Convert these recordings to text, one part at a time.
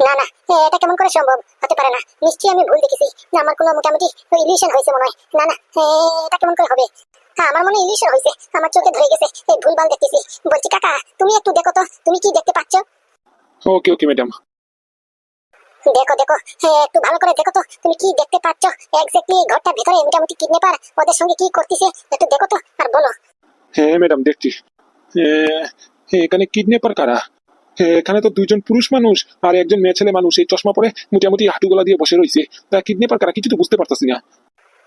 না না এটা কেমন করে সম্ভব? হতে পারে না। নিশ্চয়ই আমি ভুল দেখেছি। না আমার কোনো মোটামুটি ইলিউশন হয়েছে মনে হয়। না না এটা কেমন করে হবে? হ্যাঁ আমার মনে ইলিউশন হয়েছে। আমার চোখে ধরে গেছে। এই ভুলভাল দেখতেছি। বলছি কাকা তুমি একটু দেখো তো। তুমি কি দেখতে পাচ্ছ? Okay okay madam. দেখো দেখো। হ্যাঁ একটু ভালো করে দেখো তো। তুমি কি দেখতে পাচ্ছ? এক্স্যাক্টলি এই ঘরটার ভিতরে মোটামুটি কিডন্যাপার ওদের সঙ্গে কি করতেছে? একটু দেখো তো আর বলো। হ্যাঁ ম্যাডাম দেখছি। এ, এখানে কিডন্যাপার কারা? এখানে তো দুইজন পুরুষ মানুষ আর একজন মেয়ে ছেলে মানুষ। এই চশমা পরে মোটামুটি হাঁটুগোলা দিয়ে বসে রয়েছে। তা কিডন্যাপার কারা? কিছু তো বুঝতে পারতাছি না।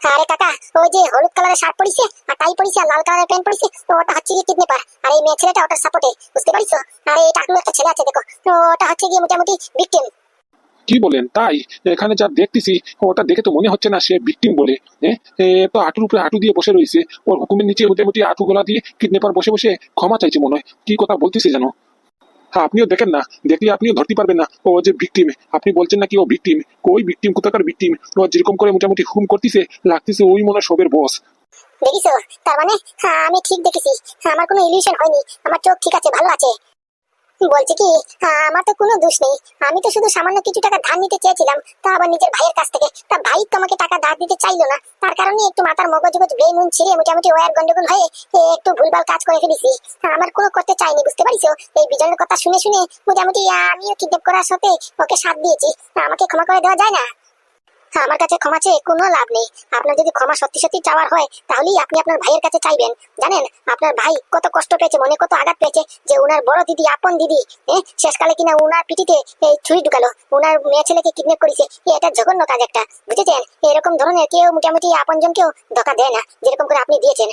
আরে কাকা ওই যে হলুদ কালারের শার্ট পরিছে আর টাই পরিছে আর লাল কালারের প্যান্ট পরিছে তো ওটা হচ্ছে গিয়ে কিডন্যাপার আর এই মেয়ে ছেলেটা ওটার সাপোর্টে বুঝতে পারিছো? আর এই টাকলু একটা ছেলে আছে দেখো। তো ওটা হচ্ছে গিয়ে মোটামুটি ভিকটিম কি বলেন? তাই এখানে যা দেখতেছি ওটা দেখে তো মনে হচ্ছে না সে ভিকটিম বলে। তো হাঁটুর উপরে হাঁটু দিয়ে বসে রয়েছে। ওর হুকুমের নিচে মোটামুটি হাঁটু গলা দিয়ে কিডন্যাপার বসে বসে ক্ষমা চাইছে মনে হয়। কি কথা বলতেছে জানো আপনিও দেখেন না। দেখলে আপনিও ধরতে পারবেন না। ও যে ভিকটিম আপনি বলছেন নাকি ও ভিক্টিম ওই ভিক্টিম কোথাকার ভিক্টিম ও যেরকম করে মোটামুটি হুম করতেছে লাগতেছে ওই মনে সবের বস দেখিস তার মানে হ্যাঁ আমি ঠিক দেখেছি। হ্যাঁ, আমার কোনো ইলিউশন হয়নি। আমার চোখ ঠিক আছে ভালো আছে। বলছি কি? আমার তো কোনো দোষ নেই। আমি তো শুধু সামান্য কিছু টাকা ধার নিতে চেয়েছিলাম, তা আবার নিজের ভাইয়ের কাছ থেকে। তা ভাই তো আমাকে টাকা ধার দিতে চাইলো না। তার কারণে একটু মাথার মগজ ব্রেন উন ছিঁড়ে মোটামুটি ওয়ার গন্ডগোল হয়ে একটু ভুলভাল কাজ করে ফেলেছি। আমার কোনো করতে চাইনি, বুঝতে পারিস এই বিজনের কথা শুনে শুনে মোটামুটি আমিও কিডন্যাপ করার সাথে ওকে সাথ দিয়েছি। আমাকে ক্ষমা করে দেওয়া যায় না? আমার কাছে ক্ষমা চেয়ে কোনো লাভ নেই। আপনার যদি ক্ষমা সত্যি সত্যি চাওয়ার হয়, তাহলেই আপনি আপনার ভাইয়ের কাছে চাইবেন। জানেন, আপনার ভাই কত কষ্ট পেয়েছে, মনে কত আঘাত পেয়েছে যে উনার বড় দিদি, আপন দিদি হ্যাঁ শেষকালে কিনা উনার পিঠিতে এই ছুরি ঢুকালো। উনার মেয়ে ছেলেকে কিডন্যাপ করেছে। এটা জঘন্য কাজ একটা, বুঝেছেন? এরকম ধরনের কেউ মোটামুটি আপনজনকেও ধোকা দেয় না, যেরকম করে আপনি দিয়েছেন।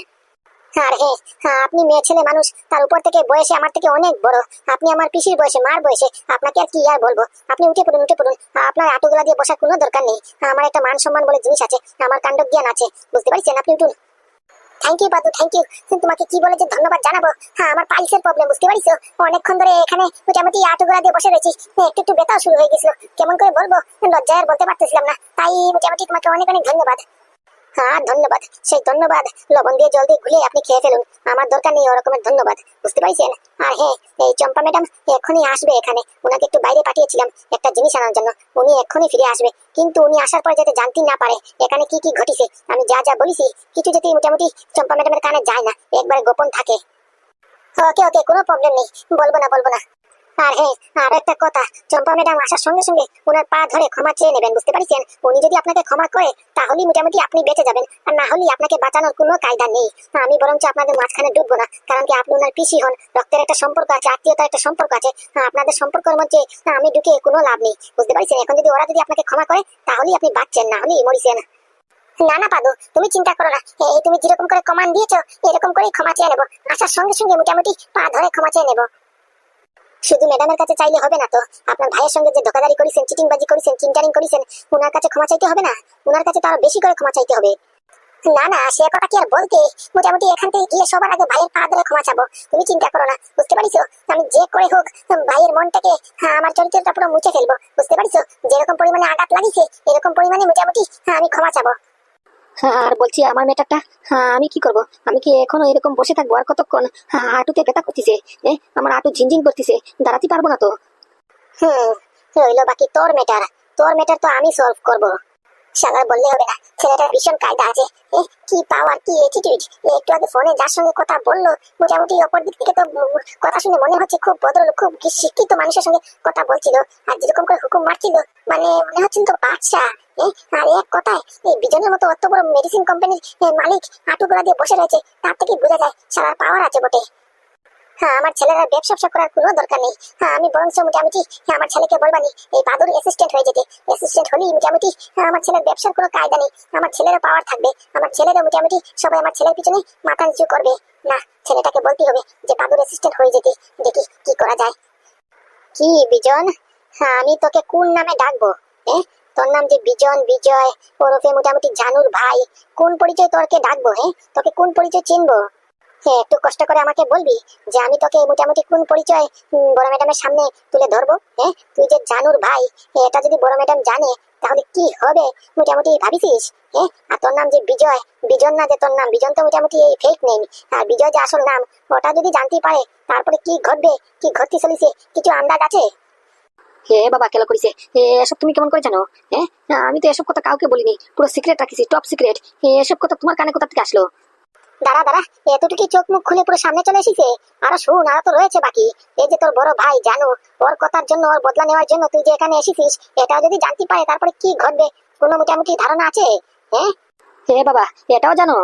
আর হ্যাঁ হ্যাঁ, আপনি মেয়ে ছেলে মানুষ তার উপর থেকে বয়সে আমার থেকে অনেক বড়। আপনি আমার পিসির বয়সে মার বয়সে আপনাকে আর কি আর বলব? আপনি উঠে পড়ুন উঠে পড়ুন। আপনার আটুগুলা দিয়ে বসার কোনো দরকার নেই। আমার একটা মান সম্মান বলে জিনিস আছে আমার কাণ্ড জ্ঞান আছে। বুঝতে পারছেন? আপনি উঠুন। থ্যাংক ইউ বাদু থ্যাংক ইউ তোমাকে কি বলে যে ধন্যবাদ জানাব? হ্যাঁ আমার পাইলসের প্রবলেম বুঝতে পারিছো? অনেকক্ষণ ধরে এখানে মোটামুটি আটুগুলা দিয়ে বসে রয়েছি। একটু একটু ব্যথাও শুরু হয়ে গেছিল। কেমন করে বলব? লজ্জায় বলতে পারতেছিলাম না। তাই মোটামুটি তোমাকে অনেক অনেক ধন্যবাদ। হ্যাঁ ধন্যবাদ। সেই ধন্যবাদ। লবণ দিয়ে জল দিয়ে গুলিয়ে আপনি খেয়ে ফেলুন। আমার দরকার নেই ওরকমের ধন্যবাদ। বুঝতে পারছেন? আর হ্যাঁ এই চম্পা ম্যাডাম এক্ষুনি আসবে এখানে। ওনাকে একটু বাইরে পাঠিয়েছিলাম একটা জিনিস আনার জন্য। উনি এক্ষুনি ফিরে আসবে। কিন্তু উনি আসার পর যাতে জানতে না পারে এখানে কি কি ঘটেছে, আমি যা যা বলেছি, কিছু যদি মোটামুটি চম্পা ম্যাডামের কানে যায় না, একবারে গোপন থাকে। ওকে ওকে, কোনো প্রবলেম নেই। বলব না বলব না। আর হ্যাঁ আর একটা কথা। চম্পা ম্যাডাম আসার সঙ্গে সঙ্গে ওনার পা ধরে ক্ষমা চেয়ে নেবেন বুঝতে পারছেন? উনি যদি আপনাকে ক্ষমা করে তাহলেই মোটামুটি আপনি বেঁচে যাবেন। আর না হলে আপনাকে বাঁচানোর কোনো কায়দা নেই। আমি বরঞ্চ আপনাদের মাঝখানে ডুববো না কারণ কি আপনি ওনার পিসি হন রক্তের একটা সম্পর্ক আছে আত্মীয়তার একটা সম্পর্ক আছে। হ্যাঁ, আপনাদের সম্পর্কের মধ্যে হ্যাঁ, আমি ঢুকে কোনো লাভ নেই বুঝতে পারছেন? এখন যদি ওরা যদি আপনাকে ক্ষমা করে তাহলেই আপনি বাঁচছেন না হলেই মরিছেন। না না পাদু তুমি চিন্তা করো না। এই তুমি যেরকম করে কমান্ড দিয়েছ এরকম করেই ক্ষমা চেয়ে নেব। আসার সঙ্গে সঙ্গে মোটামুটি পা ধরে ক্ষমা চেয়ে নেব। শুধু ম্যাডামের কাছে চাইলে হবে না তো। আপনার ভাইয়ের সঙ্গে যে ধোকাদারি করেছেন চিটিংবাজি করেছেন চিন্টারিং করেছেন ওনার কাছে ক্ষমা চাইতে হবে না? ওনার কাছে তো বেশি করে ক্ষমা চাইতে হবে। না না সে কথা কি আর বলতে? মোটামুটি এখান থেকে গিয়ে সবার আগে ভাইয়ের পা ধরে ক্ষমা চাবো। তুমি চিন্তা করো না বুঝতে পারিছো? আমি যে করে হোক ভাইয়ের মনটাকে হ্যাঁ, আমার চরিত্রটা পুরো মুছে ফেলব। বুঝতে পারিছো? যেরকম পরিমাণে আঘাত লাগিছে এরকম পরিমাণে মোটামুটি হ্যাঁ, আমি ক্ষমা চাবো। আর বলছি, আমার মেটারটা হ্যাঁ আমি কি করব? আমি কি এখনও এরকম বসে থাকব? আর কতক্ষণ? হ্যাঁ হাঁটুতে ব্যথা করতেছে। আমার হাঁটু ঝিনঝিন করতেছে। দাঁড়াতে পারব না তো? হুম রইল বাকি তোর মেটার তোর মেটার তো আমি সলভ করব। শালার বললে হবে না। ছেলেটার ভীষণ কায়দা আছে। কি পাওয়ার কি অ্যাটিটিউড একটু আগে ফোনে যার সঙ্গে কথা বলল মোটামুটি অপর দিক থেকে তো কথা শুনে মনে হচ্ছে খুব ভদ্রলোক খুব শিক্ষিত মানুষের সঙ্গে কথা বলছিল। আর যেরকম করে হুকুম মারছিল মানে মনে হচ্ছে তো এ, আর এক কথায় এই বিজনের মতো অত বড় মেডিসিন কোম্পানির মালিক হাঁটুগুলা দিয়ে বসে রয়েছে তার থেকে বোঝা যায় শালার পাওয়ার আছে বটে। হ্যাঁ আমার ছেলেরা ব্যবসা ব্যবসা করার কোনো দরকার নেই। হ্যাঁ আমি বরঞ্চ মোটামুটি হ্যাঁ, আমার ছেলেকে বলবানি এই বাদুর অ্যাসিস্ট্যান্ট হয়ে যেতে। অ্যাসিস্ট্যান্ট হলেই মোটামুটি হ্যাঁ, আমার ছেলের ব্যবসার কোনো কায়দা নেই। আমার ছেলেরও পাওয়ার থাকবে। আমার ছেলেরও মোটামুটি সবাই আমার ছেলের পিছনে মাথা নিচু করবে। না ছেলেটাকে বলতে হবে যে বাদুর অ্যাসিস্ট্যান্ট হয়ে যেতে। দেখি কি করা যায়। কি বিজন? হ্যাঁ আমি তোকে কোন নামে ডাকবো? হ্যাঁ তোর নাম যে বিজন বিজয় ওরফে মোটামুটি জানুর ভাই কোন পরিচয় তোরকে ডাকবো হ্যাঁ তোকে কোন পরিচয় চিনবো? একটু কষ্ট করে আমাকে বলবি যে আমি তোকে মোটামুটি কোন পরিচয় বড় ম্যাডামের সামনে তুলে ধরবো? হ্যাঁ তুই যে জানুর ভাই এটা যদি বড় ম্যাডাম জানে, তাহলে কি হবে মোটামুটি ভাবিছিস হ্যাঁ আর তোর নাম যে বিজয়, বিজন না যে তোর নাম, বিজন তো মোটামুটি এই ফেক নেই আর বিজয় যে আসল নাম, ওটা যদি জানতে পারে, তারপরে কি ঘটবে, কি ঘটতে চলেছে, কিছু আন্দাজ আছে? হে, বাবা কেন করিছে। এসব তুমি কেমন করে জানো? হ্যাঁ আমি তো এসব কথা কাউকে বলিনি, পুরো সিক্রেট রাখিছি টপ সিক্রেট এসব কথা তোমার কানে কোথা থেকে আসলো? দাঁড়া দাঁড়া, এতটুকু চোখ মুখ খুলে পুরো সামনে চলে এসেছে? আর শুন, আর তো রয়েছে বাকি। এই যে তোর বড় ভাই, জানো, ওর কথার জন্য, ওর বদলা নেওয়ার জন্য তুই যে এখানে এসেছিস, এটাও যদি জানতে পারে, তারপরে কি ঘটবে? কোনো মোটামুটি ধারণা আছে? হ্যাঁ? হে বাবা, এটাও জানো?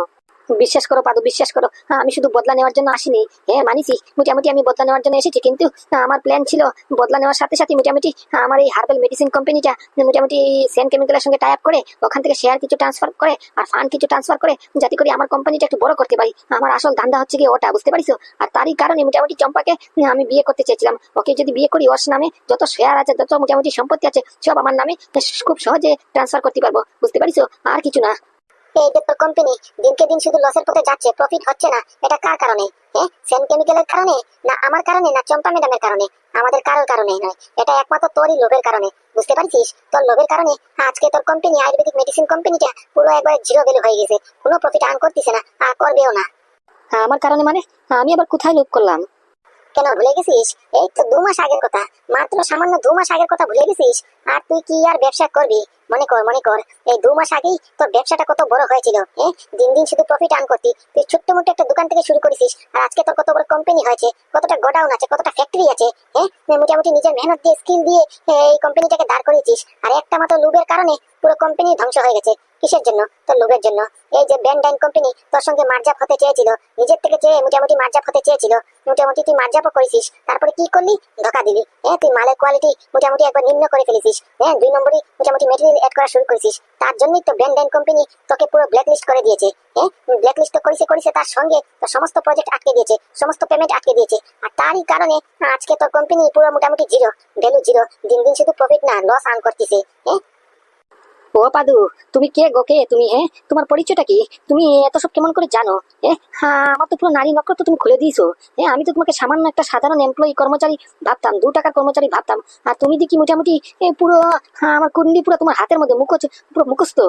বিশ্বাস করো পাদু বিশ্বাস করো। হ্যাঁ, আমি শুধু বদলা নেওয়ার জন্য আসিনি। হ্যাঁ মানিছি মোটামুটি আমি বদলা নেওয়ার জন্য এসেছি। কিন্তু আমার প্ল্যান ছিল বদলা নেওয়ার সাথে সাথে মোটামুটি আমার এই হার্বাল মেডিসিন কোম্পানিটা মোটামুটি সেন কেমিক্যালের সঙ্গে টাই আপ করে ওখান থেকে শেয়ার কিছু ট্রান্সফার করে আর ফান্ড কিছু ট্রান্সফার করে যাতে করে আমার কোম্পানিটা একটু বড় করতে পারি। আমার আসল ধান্দা হচ্ছে কি ওটা বুঝতে পারিস আর তারই কারণে মোটামুটি চম্পাকে আমি বিয়ে করতে চেয়েছিলাম। ওকে যদি বিয়ে করি ওর নামে যত শেয়ার আছে যত মোটামুটি সম্পত্তি আছে সব আমার নামে খুব সহজে ট্রান্সফার করতে পারব। বুঝতে পারিস আর কিছু না। যে তোর কোম্পানি দিনকে দিন শুধু লসের পথে যাচ্ছে প্রফিট হচ্ছে না এটা কার কারণে? হ্যাঁ সেন কেমিক্যালের কারণে? না আমার কারণে? না চম্পা ম্যাডামের কারণে? আমাদের কারোর কারণে নয়। এটা একমাত্র তোরই লোভের কারণে। বুঝতে পারছিস? তোর লোভের কারণে আজকে তোর কোম্পানি আয়ুর্বেদিক মেডিসিন কোম্পানিটা পুরো একবারে জিরো ভ্যালু হয়ে গেছে। কোনো প্রফিট আর্ন করতেছে না আর করবেও না। হ্যাঁ, আমার কারণে মানে? আমি আবার কোথায় লোভ করলাম? কেন ভুলে গেছিস? এই তো দু মাস আগের কথা। মাত্র সামান্য দু মাস আগের কথা ভুলে গেছিস? আর তুই কি আর ব্যবসা করবি? মনে কর মনে কর, এই দু মাস আগেই তোর ব্যবসাটা কত বড় হয়েছিল হ্যাঁ দিন দিন শুধু প্রফিট আর্ন করতি। তুই ছোট্ট মোটো একটা দোকান থেকে শুরু করেছিস, আর আজকে তোর কত বড় কোম্পানি হয়েছে, কতটা গোডাউন আছে, কতটা ফ্যাক্টরি আছে হ্যাঁ মোটামুটি নিজের মেহনত দিয়ে স্কিল দিয়ে এই কোম্পানিটাকে দাঁড় করিয়েছিস। আর একটা মাত্র লুবের কারণে পুরো কোম্পানি ধ্বংস হয়ে গেছে। কিসের জন্য? তোর লোভের জন্য। এই যে ব্যান্ডাইন কোম্পানি তোর সঙ্গে মার্জাপ হতে চেয়েছিল, নিজের থেকে চেয়ে মোটামুটি মার্জাপ হতে চেয়েছিল। মোটামুটি তুই মার্জাপও করেছিস, তারপরে কি করলি? ধোকা দিলি। হ্যাঁ তুই মালের কোয়ালিটি মোটামুটি একবার নিম্ন করে ফেলেছিস। হ্যাঁ দুই নম্বরই মোটামুটি মেটেরিয়াল এড করা শুরু করেছিস, তার জন্যই তো ব্যান্ড কোম্পানি তোকে পুরো ব্ল্যাকলিস্ট করে দিয়েছে হ্যাঁ ব্ল্যাকলিস্ট তো করেছে করেছে তার সঙ্গে সমস্ত প্রজেক্ট আটকে দিয়েছে, সমস্ত পেমেন্ট আটকে দিয়েছে, আর তারই কারণে আজকে তোর কোম্পানি পুরো মোটামুটি জিরো ভ্যালু জিরো দিন দিন শুধু প্রফিট না লস আর্ন করতেছে হ্যাঁ ও পাদু তুমি কে গো কে? তুমি হ্যাঁ? তোমার পরিচয়টা কি? তুমি এত সব কেমন করে জানো হ্যাঁ? আমার তো পুরো নারী নক্ষত্র তো তুমি খুলে দিয়েছ হ্যাঁ? আমি তো তোমাকে সামান্য একটা সাধারণ এমপ্লয়ি কর্মচারী ভাবতাম, দু টাকার কর্মচারী ভাবতাম। আর তুমি দেখি মোটামুটি পুরো আমার কুন্ডি পুরো তোমার হাতের মধ্যে মুখোচ, পুরো মুখস্থ।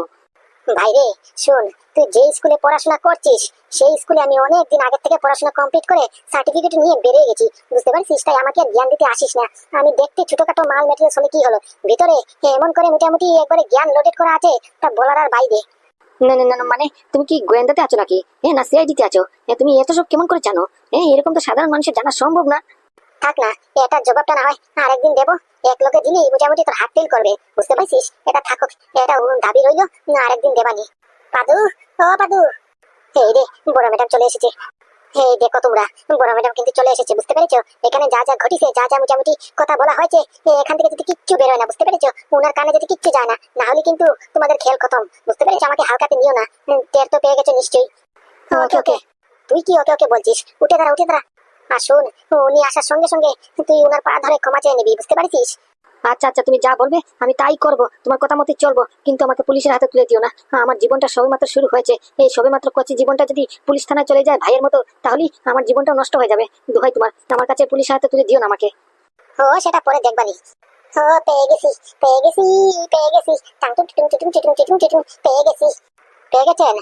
ভাইরে শোন তুই যে স্কুলে পড়াশোনা করছিস সেই স্কুলে আমি অনেক দিন আগে থেকে পড়াশোনা কমপ্লিট করে সার্টিফিকেট নিয়ে বেরিয়ে গেছি। বুঝতে পারছিস? তাই আমাকে জ্ঞান দিতে আসিস না। আমি দেখতে ছোটখাটো মাল মেটেরিয়ালস হলে কি হলো? ভিতরে এমন করে মোটামুটি একবারে জ্ঞান লোডেড করা আছে তা বলার আর বাইরে। না না না না, মানে তুমি কি গোয়েন্দাতে আছো নাকি? হ্যাঁ না সিআইডিতে আছো? হ্যাঁ তুমি এত সব কেমন করে জানো? হ্যাঁ এরকম তো সাধারণ মানুষের জানা সম্ভব না। থাক না এটার জবাবটা না হয় আরেকদিন দেবো। এক লোকে দিলেই মোটামুটি তোর হাত ফেল করবে বুঝতে পারছিস? এটা থাকুক এটা দাবি রইল না আরেকদিন দেবানি পাদু ও পাদু। এই রে বড় ম্যাডাম চলে এসেছে। এই দেখো তোমরা বড় ম্যাডাম কিন্তু চলে এসেছে বুঝতে পেরেছ? এখানে যা যা ঘটিছে যা যা মোটামুটি কথা বলা হয়েছে এখান থেকে যদি কিচ্ছু বেরোয় না বুঝতে পেরেছ? ওনার কানে যদি কিচ্ছু যায় না না হলে কিন্তু তোমাদের খেল খতম বুঝতে পেরেছ? আমাকে হালকাতে নিও না টের তো পেয়ে গেছো নিশ্চয়ই। ওকে ওকে। তুই কি ওকে ওকে বলছিস? উঠে দাঁড়া উঠে দাঁড়া। আর শোন উনি আসার সঙ্গে সঙ্গে তুই ওনার পা ধরে ক্ষমা চেয়ে নিবি বুঝতে পারছিস? আচ্ছা আচ্ছা তুমি যা বলবে আমি তাই করব তোমার কথা মতো চলবো কিন্তু আমাকে পুলিশের হাতে তুলে দিও না। হ্যাঁ, আমার জীবনটা সবেমাত্র শুরু হয়েছে এই সবেমাত্র কচি জীবনটা যদি পুলিশ থানায় চলে যায় ভাইয়ের মতো তাহলে আমার জীবনটা নষ্ট হয়ে যাবে। দোহাই তোমার আমার কাছে পুলিশের হাতে তুলে দিও না আমাকে। ও সেটা পরে দেখবানি ও পেয়ে গেছি পেয়ে গেছি পেয়ে গেছি। পেয়ে গেছেন?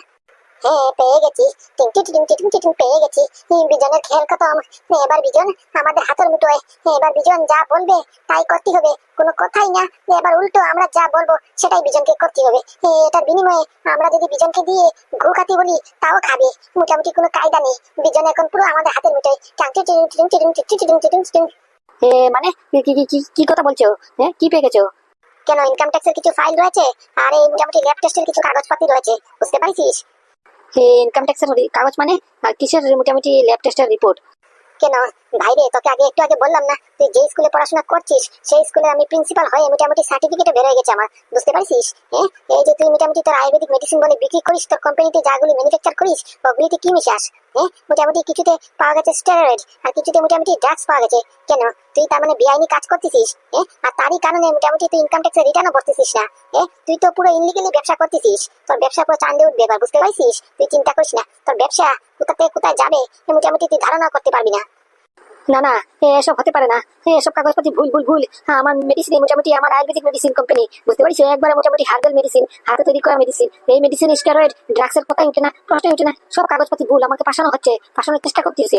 হ্যাঁ পেয়ে গেছি টিটুং পেয়ে গেছি বিজনের খেল খতম এবার বিজন আমাদের হাতের মুঠোয় এবার বিজন যা বলবে তাই করতে হবে কোনো কথাই না এবার উল্টো আমরা যা বলব সেটাই বিজনকে করতে হবে এটার বিনিময়ে আমরা যদি বিজনকে দিয়ে ঘু খাতি বলি তাও খাবে মোটামুটি কোনো কায়দা নেই বিজন এখন পুরো আমাদের হাতের মুঠোয় টিটুং টিটুং টিটুং টিটুং টিটুং টিটুং এ, মানে কি কি কি- কথা বলছো হ্যাঁ কি পেয়ে গেছো কেন ইনকাম ট্যাক্সের কিছু ফাইল রয়েছে আর এই মোটামুটি ল্যাব টেস্টের কিছু কাগজপাতি রয়েছে বুঝতে পারছিস ইনকাম ট্যাক্সের কাগজ মানে আর কিসের মোটামুটি ল্যাব টেস্টের রিপোর্ট কেন? ভাই রে, তোকে আগে একটু আগে বললাম না, তুই যে স্কুলে পড়াশোনা করছিস, সেই স্কুলে আমি প্রিন্সিপাল হয়ে মোটামুটি সার্টিফিকেটে বের হয়ে গেছে আমার। বুঝতে পারছিস? হ্যাঁ? এই যে তুই মোটামুটি তোর আয়ুর্বেদিক মেডিসিন বলে বিক্রি করিস, তোর কোম্পানিতে যাগুলি ম্যানুফ্যাকচার করিস, ওগুলিতে কি মিশাস হ্যাঁ মোটামুটি কিছুতে পাওয়া গেছে স্টেরয়েড আর কিছুতে মোটামুটি ড্রাগস পাওয়া গেছে। কেন? তুই তার মানে বেআইনি কাজ করতেছিস হ্যাঁ আর তারই কারণে মোটামুটি তুই ইনকাম ট্যাক্সের রিটার্নও করতেছিস না হ্যাঁ তুই তো পুরো ইনলিগালি ব্যবসা করতেছিস। তোর ব্যবসা পুরো চান্দে উঠবে বুঝতে পারছিস? তুই চিন্তা করিস না, তোর ব্যবসা কোথা থেকে কোথায় যাবে মোটামুটি তুই ধারণা করতে পারবি না। না না এসব হতে পারে না। এসব কাগজপাতি ভুল ভুল ভুল। হ্যাঁ, আমার মেডিসিন মোটামুটি আমার আয়ুর্বেদিক মেডিসিন কোম্পানি বুঝতে পারছি? একবার মোটামুটি হার্বাল মেডিসিন হাতে তৈরি করা মেডিসিন এই মেডিসিন স্টেরয়েড ড্রাগসের কথাই উঠে না প্রশ্নই উঠে না। সব কাগজপাতি ভুল আমাকে পাঠানো হচ্ছে। পাশানোর চেষ্টা করতেছে।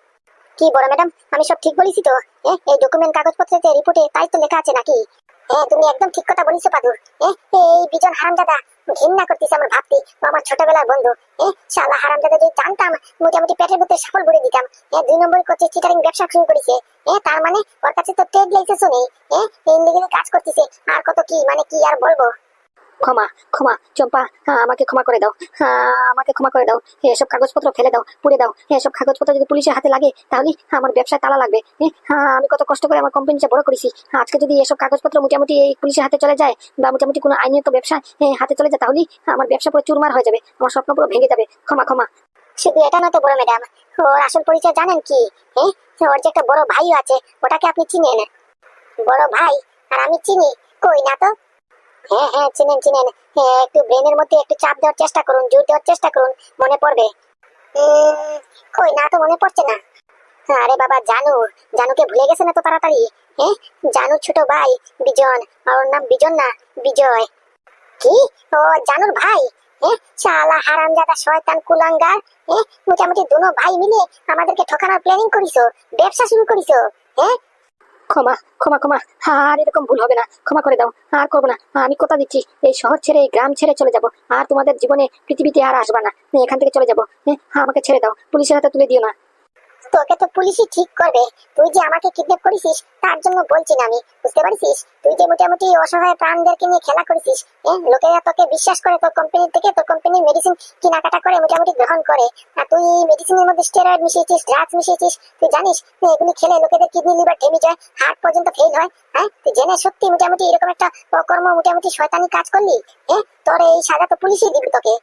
কি বড় ম্যাডাম? আমি সব ঠিক বলেছি তো? হ্যাঁ এই ডকুমেন্ট কাগজপত্রেতে রিপোর্টে তাই তো লেখা আছে নাকি? হ্যাঁ তুমি একদম ঠিক কথা বলিস পাদু হ্যাঁ এই বিজন হারামজাদা, ঘৃণা করতেছে আমার ভাবতি। আমার ছোটবেলার বন্ধু। হ্যাঁ শালা হারামজাদা যদি জানতাম, মোটামুটি পেটের মধ্যে সফল ভরে দিতাম। হ্যাঁ দুই নম্বর করছে চিটারিং ব্যবসা শুরু করেছে। হ্যাঁ তার মানে ওর কাছে তো ট্রেড লাইসেন্সও নেই। হ্যাঁ ইন্ডিগেলি কাজ করতেছে। আর কত কি মানে কি আর বলব? ক্ষমা ক্ষমা, চম্পা আমাকে ক্ষমা করে দাও। আমাকে ক্ষমা করে দাও। এসব কাগজপত্র ফেলে দাও, পুড়ে দাও। এসব কাগজপত্র যদি পুলিশের হাতে লাগে, তাহলে আমার ব্যবসায় তালা লাগবে। আমি কত কষ্ট করে আমার কোম্পানিটা বড় করেছি। আজকে যদি এসব কাগজপত্র মোটামুটি এই পুলিশের হাতে চলে যায়, বা মোটামুটি কোনো আইনত ব্যবসা হাতে চলে যায়, তাহলে আমার ব্যবসা পুরো চুরমার হয়ে যাবে। আমার স্বপ্ন পুরো ভেঙে যাবে। ক্ষমা ক্ষমা। শুধু এটা না তো বড় ম্যাডাম ওর আসল পরিচয় জানেন কি? হ্যাঁ ওর যে একটা বড় ভাইও আছে, ওটাকে আপনি চিনেন? বড় ভাই? আর আমি চিনি। কই না তো? হ্যাঁ হ্যাঁ চিনেন চিনেন। হ্যাঁ একটু ব্রেনের মধ্যে একটু চাপ দেওয়ার চেষ্টা করুন, জোর দেওয়ার চেষ্টা করুন, মনে পড়বে। কই, না তো মনে পড়ছে না। আরে বাবা, জানু, জানুকে ভুলে গেছে না তো তাড়াতাড়ি? হ্যাঁ জানু ছোট ভাই, বিজন ওর নাম বিজন না, বিজয়। কি? ও, জানুর ভাই? হ্যাঁ শালা হারামজাদা শয়তান কুলাঙ্গার। হ্যাঁ মোটামুটি দুনো ভাই মিলে আমাদেরকে ঠকানোর প্ল্যানিং করিছো, ব্যবসা শুরু করিছো। হ্যাঁ ক্ষমা ক্ষমা ক্ষমা। আর এরকম ভুল হবে না। ক্ষমা করে দাও। আর করব না। আমি কথা দিচ্ছি। এই শহর ছেড়ে, এই গ্রাম ছেড়ে চলে যাব। আর তোমাদের জীবনে পৃথিবীতে আর আসবা না। এখান থেকে চলে যাব। হ্যাঁ আমাকে ছেড়ে দাও। পুলিশের হাতে তুলে দিও না। তোকে তো পুলিশই ঠিক করবে। তুই যে আমাকে কিডন্যাপ করেছিস, তার জন্য বলছি না আমি। বুঝতে পারছিস? তুই যে মোটামুটি অসহায় প্রাণদেরকে নিয়ে খেলা করেছিস হ্যাঁ? লোকেরা তোকে বিশ্বাস করে তোর কোম্পানি থেকে, তোর কোম্পানির মেডিসিন কেনাকাটা করে মোটামুটি গ্রহণ করে। আর তুই মেডিসিনের মধ্যে স্টেরয়েড মিশিয়েছিস ড্রাগস মিশিয়েছিস, তুই জানিস এগুলি খেলে লোকেদের কিডনি লিভার ড্যামেজ হয় হার্ট পর্যন্ত ফেল হয় হ্যাঁ? তুই জেনে সত্যি মোটামুটি এরকম একটা অকর্ম মোটামুটি শয়তানি কাজ করলি হ্যাঁ? তোর এই সাজা তো পুলিশই দিবে তোকে।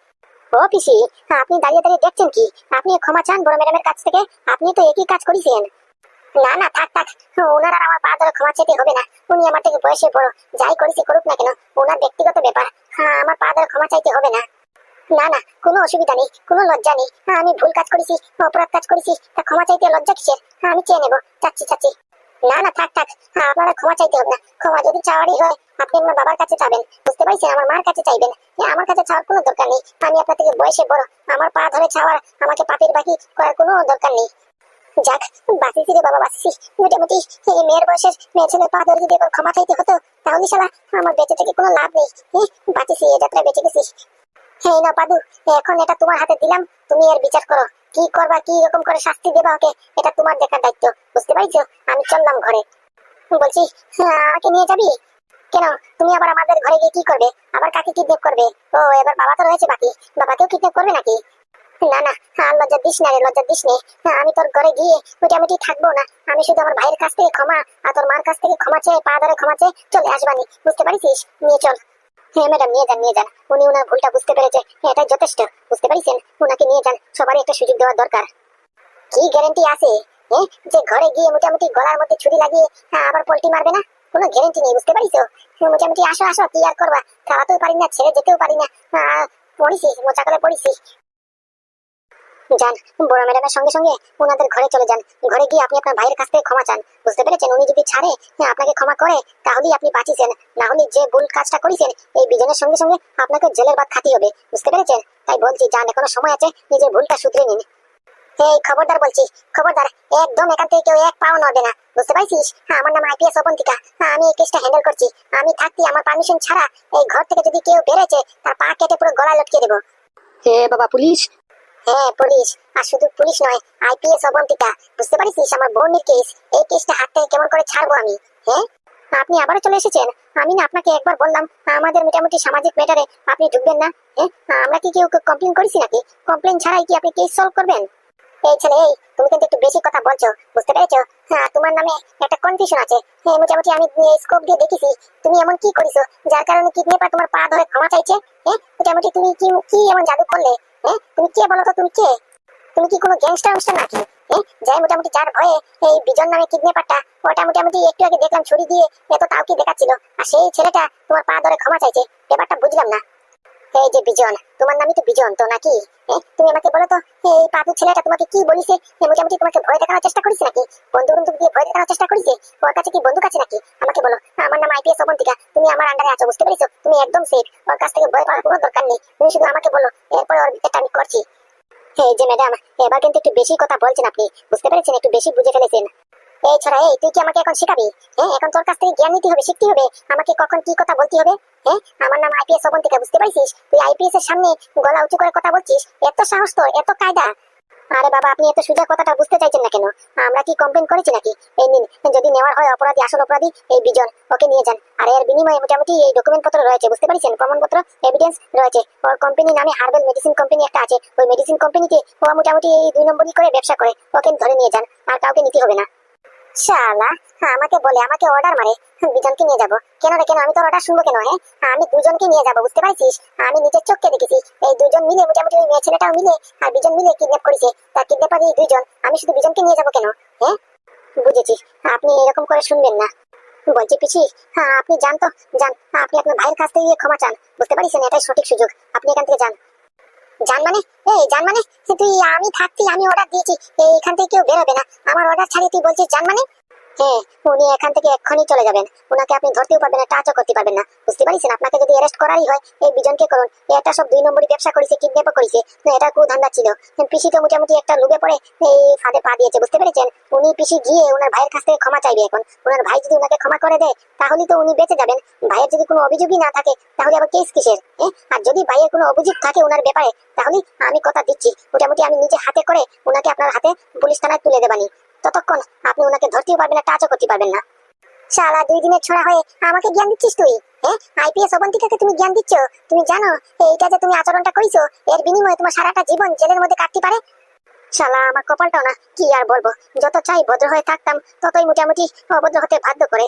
ও পিসি আপনি দাঁড়িয়ে দাঁড়িয়ে দেখছেন কি? আপনি ক্ষমা চান বড় ম্যাডামের কাছ থেকে? আপনি তো একই কাজ করেছেন। না না, থাক থাক। ওনার আর আমার পা ধরে ক্ষমা চেতে হবে না। উনি আমার থেকে বয়সে বড়। যাই করেছে করুক না কেন। ওনার ব্যক্তিগত ব্যাপার। হ্যাঁ আমার পা ধরে ক্ষমা চাইতে হবে না। না না, কোনো অসুবিধা নেই, কোনো লজ্জা নেই। হ্যাঁ আমি ভুল কাজ করেছি, অপরাধ কাজ করেছি, তা ক্ষমা চাইতে লজ্জা কিসের? হ্যাঁ আমি চেয়ে নেব। চাচ্ছি চাচ্ছি না না থাক থাক। হ্যাঁ আপনারা ক্ষমা চাইতে হবে না। ক্ষমা যদি চাওয়ারই হয় আপনি আমার বাবার কাছে চাবেন বুঝতে পারছেন? আমার মার কাছে চাইবেন। আমার কাছে চাওয়ার কোনো দরকার নেই। আমি আপনার থেকে বয়সে বড়। আমার পা ধরে চাওয়ার আমাকে পাপির বাকি করার কোনো দরকার নেই। যাক বাঁচিছি রে বাবা বাঁচিছি মোটামুটি এই মেয়ের বয়সের মেয়ে ছেলে পা ধরে যদি ক্ষমা চাইতে হতো তাহলে শালা আমার বেঁচে থেকে কোনো লাভ নেই। এ, বাঁচিছি এই যাত্রা বেঁচে গেছি। না পাদু এখন এটা তোমার হাতে দিলাম তুমি এর বিচার করো। কি করবা কি রকম করে শাস্তি দেবা ওকে? এটা তোমার দেখার দায়িত্ব বুঝতে পারছ? আমি চললাম ঘরে। বলছি হ্যাঁ, আমাকে নিয়ে যাবি? কেন? তুমি আবার আমাদের ঘরে গিয়ে কি করবে? আবার কাকে কিডন্যাপ করবে? ও এবার বাবা তো রয়েছে বাকি। বাবাকেও কিডন্যাপ করবে নাকি? না না লজ্জা দিস না রে লজ্জা দিস নে। হ্যাঁ, আমি তোর ঘরে গিয়ে মোটামুটি থাকব না। আমি শুধু আমার ভাইয়ের কাছ থেকে ক্ষমা আর তোর মার কাছ থেকে ক্ষমা চেয়ে পা ধরে ক্ষমা চেয়ে চলে আসবানি। বুঝতে পারিস নিয়ে চল। হ্যাঁ ম্যাডাম নিয়ে যান নিয়ে যান। উনি ওনার ভুলটা বুঝতে পেরেছে। হ্যাঁ, এটাই যথেষ্ট। বুঝতে পারছেন? ওনাকে নিয়ে যান। সবারই একটা সুযোগ দেওয়া দরকার। কি গ্যারান্টি আছে? হ্যাঁ যে ঘরে গিয়ে মোটামুটি গলার মধ্যে ছুরি লাগিয়ে হ্যাঁ, আবার পল্টি মারবে না? কোনো গ্যারান্টি নেই বুঝতে পারিস হ্যাঁ, মোটামুটি আসো আসো কি আর করবা? খাওয়াতেও পারি না ছেড়ে যেতেও পারি না। আহ, মোচা করে পড়িছি। যান বড় ম্যাডামের সঙ্গে সঙ্গে ওনাদের ঘরে চলে যান। ঘরে গিয়ে আপনি আপনার ভাইয়ের কাছ থেকে ক্ষমা চান। বুঝতে পেরেছেন? উনি যদি ছাড়ে আপনাকে ক্ষমা করে তাহলেই আপনি বাঁচিয়েছেন না হলে যে ভুল কাজটা করেছেন এই বিজনের সঙ্গে সঙ্গে আপনাকে জেলের ভাত খাতি হবে। বুঝতে পেরেছেন? তাই বলছি যান এখনও সময় আছে নিজের ভুলটা শুধরে নিন। এই খবরদার বলছি খবরদার একদম এখান থেকে কেউ এক পাও নড়বে না। বুঝতে পারছিস? হ্যাঁ, আমার নাম আইপিএস অপন্তিকা। হ্যাঁ, আমি এই কেসটা হ্যান্ডেল করছি। আমি থাকতে আমার পারমিশন ছাড়া এই ঘর থেকে যদি কেউ বেড়েছে তার পা কেটে পুরো গলা লটকে দেবো। হে বাবা পুলিশ! হ্যাঁ পুলিশ। আর শুধু পুলিশ নয় আইপিএস অবন্তিকা। বুঝতে পারিস আমার বোনের কেস এই কেসটা হাত থেকে কেমন করে ছাড়বো আমি? হ্যাঁ? আপনি আবারও চলে এসেছেন? আমি না আপনাকে একবার বললাম, আমাদের মোটামুটি সামাজিক ম্যাটারে আপনি ঢুকবেন না হ্যাঁ? আমরা কি কেউ কমপ্লেন করেছি নাকি? কমপ্লেন ছাড়াই কি আপনি কেস সলভ করবেন? এই ছেলে, এই, তুমি কিন্তু একটু বেশি কথা বলছো, বুঝতে পেরেছ? হ্যাঁ তোমার নামে একটা কনফিউশন আছে। হ্যাঁ মোটামুটি আমি স্কোপ দিয়ে দেখেছি। তুমি এমন কি করেছ? যার কারণে কিডন্যাপার তোমার পা ধরে ক্ষমা চাইছে হ্যাঁ? মোটামুটি তুমি কি কি এমন জাদু করলে? হ্যাঁ তুমি কে বলো তো, তুমি কে? তুমি কি কোনো গ্যাংস্টার অনুষ্ঠান নাকি? যাই মোটামুটি যার ভয়ে এই বিজন নামে কিডন্যাপারটা ওটা মোটামুটি একটু আগে দেখলাম ছুরি দিয়ে এত তাও কি দেখাচ্ছিল। আর সেই ছেলেটা তোমার পা ধরে ক্ষমা চাইছে, ব্যাপারটা বুঝলাম না। এই যে বিজন, তোমার নামই তো বিজন তো নাকি? তুমি আমাকে বলো তো এই পাদু ছেলেটা তোমাকে কি বলিছে? মোটামুটি তোমাকে ভয় দেখানোর চেষ্টা করিস নাকি? বন্ধু বন্ধু দিয়ে ভয় দেখানোর চেষ্টা করিছে? ওর কাছে কি বন্দুক আছে নাকি? আমাকে বলো, আমার নাম আইপিএস অবন্তিকা। তুমি আমার আন্ডারে আছো, বুঝতে পেরেছ? তুমি একদম সেফ ওর কাছ থেকে ভয় পাওয়ার কোনো দরকার নেই। তুমি শুধু আমাকে বলো, এরপরে ওর বিচারটা আমি করছি। এই যে ম্যাডাম এবার কিন্তু একটু বেশি কথা বলছেন আপনি, বুঝতে পেরেছেন? একটু বেশি বুঝে ফেলেছেন। এই এই, তুই কি আমাকে এখন শেখাবি? হ্যাঁ এখন তোর কাছ থেকে জ্ঞান নিতে হবে, শিখতে হবে। আমাকে কখন কি কথা বলতে হবে? হ্যাঁ আমার নাম আইপিএস বুঝতে পারছিস? তুই আইপিএস এর সামনে গলা উঁচু করে কথা বলছিস? এত সাহস এত কায়দা। আরে বাবা, আপনি এত কথাটা বুঝতে চাইছেন না কেন? আমরা কি কমপ্লেন করেছি নাকি? এই নিন, যদি নেওয়ার হয় অপরাধী, আসল অপরাধী, এই বিজন, ওকে নিয়ে যান। আর, এর বিনিময়ে মোটামুটি এই ডকুমেন্ট পত্র রয়েছে, বুঝতে পারছেন? প্রমাণপত্র এভিডেন্স রয়েছে। ওর কোম্পানি নামে হার্বেল মেডিসিন কোম্পানি একটা আছে। ওই মেডিসিন কোম্পানিতে ও মোটামুটি এই দুই নম্বরই করে ব্যবসা করে। ওকে ধরে নিয়ে যান, আর কাউকে নিতে হবে না। শালা আমাকে বলে, আমাকে অর্ডার মারে। দুজনকে নিয়ে যাব। কেন রে, কেন? আমি তোর অর্ডার শুনব কেন হ্যাঁ? আমি দুজনকে নিয়ে যাব, বুঝতে পারছিস? আমি নিজের চোখকে দেখেছি। এই দুজন মিলে মোটামুটি ওই মেয়ে ছেলেটাও মিলে, আর দুজন মিলে কিডন্যাপ করেছে। কিডন্যাপার এই দুইজন আমি শুধু দুজনকে নিয়ে যাব কেন হ্যাঁ? বুঝেছি। আপনি এরকম করে শুনবেন না। বলছি পিছি হ্যাঁ আপনি যান তো, যান। আপনি আপনার ভাইয়ের কাছ থেকে ক্ষমা চান, বুঝতে পারছেন এটাই সঠিক সুযোগ। আপনি এখান থেকে যান। যান মানে? এই মানে? তুই, আমি থাকতি, আমি অর্ডার দিয়েছি। এইখান থেকে কেউ বেরোবে না। আমার অর্ডার ছাড়িয়ে তুই বলছিস যান মানে? উনি এখান থেকে এক্ষুনি চলে যাবেন। ওনাকে আপনি ধরতেও পারবেন না টাচও করতে পারবেন না। বুঝতে পারছেন? আপনাকে যদি অ্যারেস্ট করাই হয়, এই বিজনকে করুন। এটা সব দুই নম্বরই ব্যবসা করেছে কিডন্যাপও করেছে। এটা খুব ধান্দা ছিল। পিসি তো মোটামুটি একটা লুবে পড়ে, এই ফাঁদে পা দিয়েছে, বুঝতে পেরেছেন? উনি পিসি গিয়ে ওনার ভাইয়ের কাছ থেকে ক্ষমা চাইবে এখন। ওনার ভাই যদি ওনাকে ক্ষমা করে দেয়, তাহলে তো উনি বেঁচে যাবেন। ভাইয়ের যদি কোনো অভিযোগই না থাকে, তাহলে আবার কেস কিসের? আর যদি ভাইয়ের কোনো অভিযোগ থাকে ওনার ব্যাপারে, তাহলে আমি কথা দিচ্ছি। মোটামুটি আমি নিজে হাতে করে ওনাকে আপনার হাতে পুলিশ থানায় তুলে দেবানি। ততক্ষণ আপনি ওনাকে ধরতেও পারবেন না টাচও করতে পারবেন না। শালা, দুই দিনের ছোড়া হয়ে আমাকে জ্ঞান দিচ্ছিস তুই? হ্যাঁ? আইপিএস অবন্তিকাকে তুমি জ্ঞান দিচ্ছ? তুমি জানো, এইটা যে তুমি আচরণটা করিছো এর বিনিময়ে তোমার সারাটা জীবন জেলের মধ্যে কাটতে পারে? শালা, আমার কপালটাও না, কি আর বলব? যত চাই ভদ্র হয়ে থাকতাম, ততই মোটামুটি অভদ্র হতে বাধ্য করে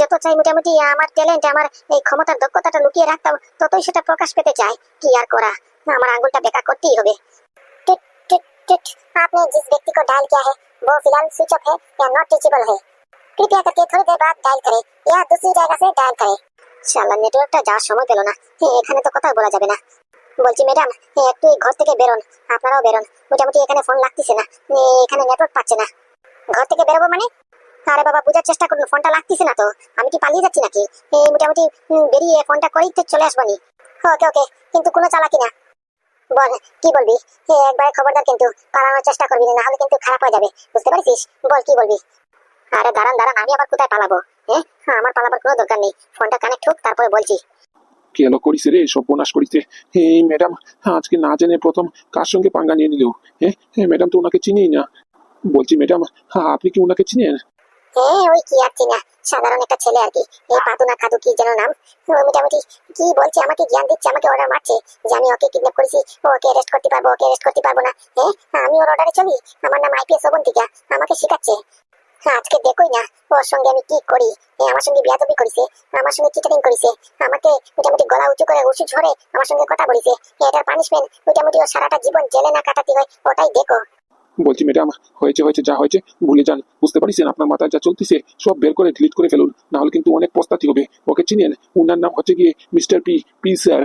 যত চাই মোটামুটি আমার ট্যালেন্ট আমার এই ক্ষমতার দক্ষতাটা লুকিয়ে রাখতাম, ততই সেটা প্রকাশ পেতে চায়। কি আর করা? আমার আঙ্গুলটা বেকা করতেই হবে। टिट टिट टिट आपने जिस व्यक्ति को डायल किया है वो फिलहाल स्विच ऑफ है या नॉट रीचेबल है कृपया करके थोड़ी देर बाद डायल करें या दूसरी जगह से डायल करें শালা নেটওয়ার্কটা যাওয়ার সময় পেলো না এ, এখানে তো কথা বলা যাবে না বলছি ম্যাডাম একটু এই ঘর থেকে বেরোন আপনারাও বেরোন মোটামুটি এখানে ফোন লাগতেছে না এ, এখানে নেটওয়ার্ক পাচ্ছে না ঘর থেকে বেরোবো মানে আরে বাবা বুঝার চেষ্টা করুন ফোনটা লাগতেছে না তো আমি কি পালিয়ে যাচ্ছি নাকি এই মোটামুটি উম, বেরিয়ে ফোনটা করেই তো চলে আসবো নি ওকে ওকে কিন্তু কোনো চালাকি না বল, কি বলবি? একবার খবরদার কিন্তু, পালানোর চেষ্টা করবি না, নাহলে কিন্তু খারাপ হয়ে যাবে, বুঝতে পারছিস? বল, কি বলবি? আরে দাঁড়ান দাঁড়ান, আমি আবার কোথায় পালাবো? হ্যাঁ আমার পালাবার কোনো দরকার নেই, ফোনটা কানেক্ট হোক, তারপরে বলছি। কেন করিছে রে সব বোনাস করিছে এই ম্যাডাম, আজকে না জেনে প্রথম কার সঙ্গে পাঙ্গা নিয়ে নিল? হ্যাঁ ম্যাডাম তো ওনাকে চিনিই না। বলছি, ম্যাডাম হ্যাঁ আপনি কি ওনাকে চিনেন? হ্যাঁ ওই কি আর চিনা? সাধারণ একটা ছেলে আর কি। এই পাতু খাদু কি যেন নাম? ও মোটামুটি কি বলছে আমাকে জ্ঞান দিচ্ছে আমাকে অর্ডার মারছে যে আমি ওকে কিডন্যাপ করেছি। ওকে অ্যারেস্ট করতে পারব ওকে অ্যারেস্ট করতে পারব না। হ্যাঁ আমি ওর অর্ডারে চলি? আমার নাম আইপিএস অবন্তিকা আমাকে শেখাচ্ছে। হ্যাঁ, আজকে দেখোই না ওর সঙ্গে আমি কি করি। আমার সঙ্গে বিয়াদবি করেছে আমার সঙ্গে চিটারিং করেছে আমাকে মোটামুটি গলা উঁচু করে উঁচু ঝরে আমার সঙ্গে কথা বলেছে। এটার পানিশমেন্ট মোটামুটি ও সারাটা জীবন জেলে না কাটাতে হয় ওটাই দেখো। বলছি, ম্যাডাম, হয়েছে হয়েছে, যা হয়েছে, ভুলে যান। বুঝতে পারিছেন? আপনার মাথায় যা চলতেছে, সব বের করে ডিলিট করে ফেলুন। নাহলে কিন্তু অনেক পস্তাতি হবে। ওকে চিনেন? উনার নাম হচ্ছে গিয়ে মিস্টার পি পি, স্যার।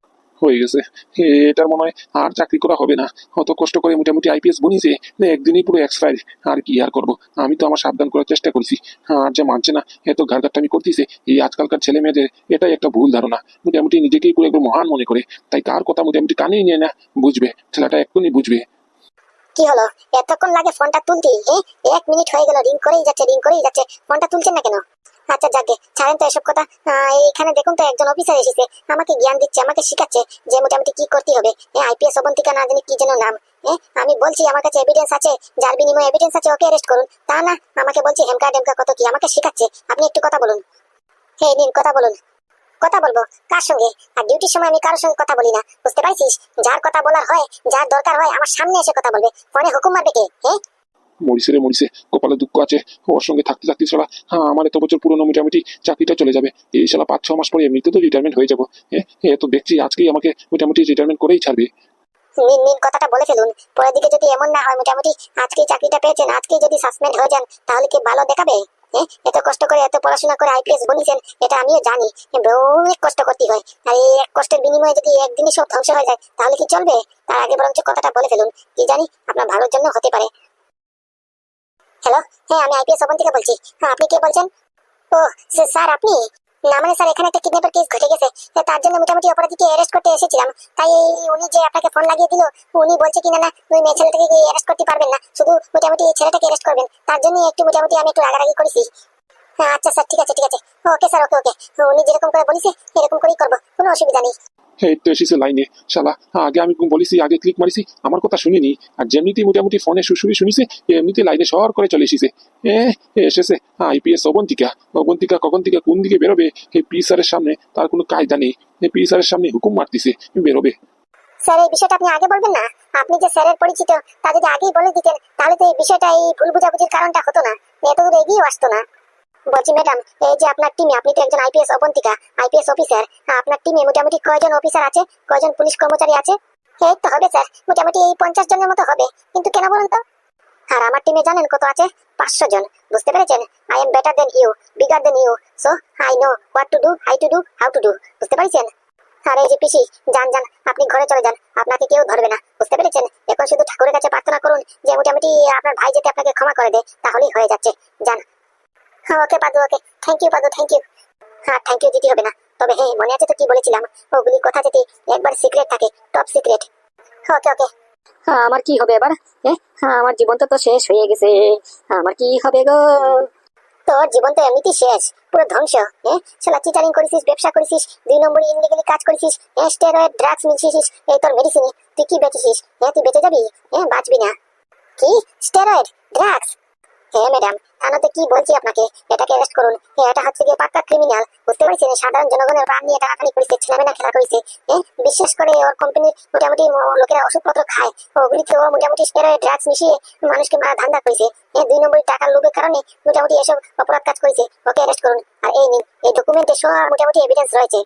হয়ে গেছে। এটার মনে হয় আর চাকরি করা হবে না। অত কষ্ট করে মোটামুটি আইপিএস বনিছে না একদিনই পুরো এক্সপায়ার আর কি আর করব? আমি তো আমার সাবধান করার চেষ্টা করেছি। আর যে মানছে না, এত ঘাটঘাটটা আমি করতেছে, এই আজকালকার ছেলে মেয়েদের এটাই একটা ভুল ধারণা। মোটামুটি নিজেকেই পুরো একটু মহান মনে করে। তাই কার কথা মোটামুটি কানেই নিয়ে না, বুঝবে। ছেলেটা এক্ষুনি বুঝবে। কি হলো? এতক্ষণ লাগে ফোনটা তুলতে এক মিনিট হয়ে গেল, রিং করেই যাচ্ছে, রিং করেই যাচ্ছে। ফোনটা তুলছেন না কেন? আচ্ছা যাকে। ছাড়েন তো এসব কথা। এখানে দেখুন তো একজন অফিসার এসেছে। আমাকে জ্ঞান দিচ্ছে, আমাকে শিখাচ্ছে যে মোটামুটি কি করতে হবে। আইপিএস অবন্তিকা না জানি কি যেন নাম। হ্যাঁ আমি বলছি, আমার কাছে এভিডেন্স আছে, যার বিনিময়ে এভিডেন্স আছে, ওকে অ্যারেস্ট করুন। তা না, আমাকে বলছে, হেমকা ডেমকা কত কি, আমাকে শেখাচ্ছে। আপনি একটু কথা বলুন। হে, নিন, কথা বলুন। কথা বলব? কার সঙ্গে? আর ডিউটির সময় আমি কারোর সঙ্গে কথা বলি না। বুঝতে পারছিস? যার কথা বলার হয়, যার দরকার হয়, আমার সামনে এসে কথা বলবে। ফোনে হুকুম মারবে কে? হ্যাঁ মরিসে রে মরিসে কপালে দুঃখ আছে। ওর সঙ্গে থাকতে থাকতে শালা হ্যাঁ আমার এত বছর পুরনো মোটামুটি চাকরিটা চলে যাবে। এই শালা পাঁচ, ছ মাস পরে এমনিতে তো রিটায়ারমেন্ট হয়ে যাব। হ্যাঁ তো দেখছি আজকেই আমাকে মোটামুটি রিটায়ারমেন্ট করেই ছাড়বে। কথাটা বলে ফেলুন। পরের দিকে যদি এমন না হয় মোটামুটি আজকেই চাকরিটা পেয়েছেন, আজকেই যদি সাসপেন্ড হয়ে যান, তাহলে কি ভালো দেখাবে? এত কষ্ট করে, এত পড়াশোনা করে আইপিএস বনিছেন, এটা আমিও জানি। অনেক কষ্ট করতে হয়। আর এই এক কষ্টের বিনিময়ে যদি একদিনই সব ধ্বংস হয়ে যায়, তাহলে কি চলবে? তার আগে বরঞ্চ কথাটা বলে ফেলুন। কি জানি আপনার ভালোর জন্য হতে পারে। হ্যালো? হ্যাঁ আমি আইপিএস ওপেন থেকে বলছি। হ্যাঁ আপনি কে বলছেন? ও স্যার, আপনি? না মানে স্যার, এখানে একটা কিডন্যাপের কেস ঘটে গেছে। তা তার জন্য মোটামুটি অপরাধীকে অ্যারেস্ট করতে এসেছিলাম। তাই উনি যে আপনাকে ফোন লাগিয়ে দিল, উনি বলছে কিনা না, ওই মেয়ে ছেলেটাকে অ্যারেস্ট করতে পারবেন না। শুধু মোটামুটি এই ছেলেটাকে অ্যারেস্ট করবেন। তার জন্য একটু মোটামুটি আমি একটু রাগারাগি করেছি। হ্যাঁ আচ্ছা স্যার, ঠিক আছে ঠিক আছে। Okay sir, okay okay. উনি যেরকম করে বলেছে, এরকম করেই করব। কোনো অসুবিধা নেই। এই তো এসেছে লাইনে। শালা আগে আমি বলিছি, আগে ক্লিক মারিছি, আমার কথা শুনিনি। আর যেমনিতে মোটামুটি ফোনে শুশুরি শুনিছে এমনিতে লাইনে সর করে চলে এসেছে। এ এসেছে। আইপিএস অবন্তিকা। অবন্তিকা কখন থেকে কোন দিকে বেরোবে? এই পি স্যারের সামনে তার কোনো কায়দা নেই। পি স্যারের সামনে হুকুম মারতেছে, বেরোবে। স্যার এই বিষয়টা আপনি আগে বলবেন না? আপনি যে স্যারের পরিচিত, তা যদি আগেই বলে দিতেন, তাহলে তো এই বিষয়টা এই ভুল বুঝাবুঝির কারণটা হতো না। এত দূর এগিয়েও আসতো না। বলছি, ম্যাডাম, এই যে আপনার টিমে আপনি তো একজন আইপিএস অবন্তিকা আইপিএস অফিসার আপনার টিমে মোটামুটি কয়জন অফিসার আছে? কয়জন পুলিশ কর্মচারী আছে? এই তো হবে, স্যার, মোটামুটি এই পঞ্চাশ জনের মতো হবে। কিন্তু কেন বলুন তো? আর আমার টিমে জানেন কত আছে? পাঁচশো জন। বুঝতে পেরেছেন? I am better than you bigger than you so I know what to do why to do how to do বুঝতে পেরেছেন? আর এই যে পিসি, যান যান, আপনি ঘরে চলে যান, আপনাকে কেউ ধরবে না। বুঝতে পেরেছেন? এখন শুধু ঠাকুরের কাছে প্রার্থনা করুন যে মোটামুটি আপনার ভাই যাতে আপনাকে ক্ষমা করে দেয়, তাহলেই হয়ে যাচ্ছে। যান হ্যাঁ ওকে পাদু ওকে। থ্যাংক ইউ পাদু থ্যাংক ইউ হ্যাঁ থ্যাংক ইউ দিতে হবে না। তবে হ্যাঁ মনে আছে তো কি বলেছিলাম? ওগুলি কথা যদি একবার সিক্রেট থাকে টপ সিক্রেট ওকে ওকে। হ্যাঁ, আমার কি হবে এবার? হ্যাঁ, আমার জীবনটা তো শেষ হয়ে গেছে। আমার কি হবে গো? তোর জীবন তো এমনিতেই শেষ। পুরো ধ্বংস। হ্যাঁ শালা চিটারিং করেছিস ব্যবসা করেছিস দুই নম্বর ইনলিগালি কাজ করেছিস হ্যাঁ স্টেরয়েড ড্রাগস মিশিয়েছিস এই তোর মেডিসিনে তুই কি বেঁচেছিস? হ্যাঁ তুই বেঁচে যাবি? হ্যাঁ বাঁচবি না। কি? স্টেরয়েড ড্রাগস হ্যাঁ ম্যাডাম থানাতে কি হ্যাঁ হ্যাঁ বিশেষ করে ওর কোম্পানির মোটামুটি লোকেরা ওষুধপত্র খায়। ওগুলিতে ও মোটামুটি ড্রাগস মিশিয়ে মানুষকে ধান্দা করেছে। হ্যাঁ দুই নম্বর টাকার লোভের কারণে মোটামুটি এসব অপরাধ কাজ করেছে। ওকে অ্যারেস্ট করুন। আর এই নিন। এই ডকুমেন্টে সব মোটামুটি এভিডেন্স রয়েছে।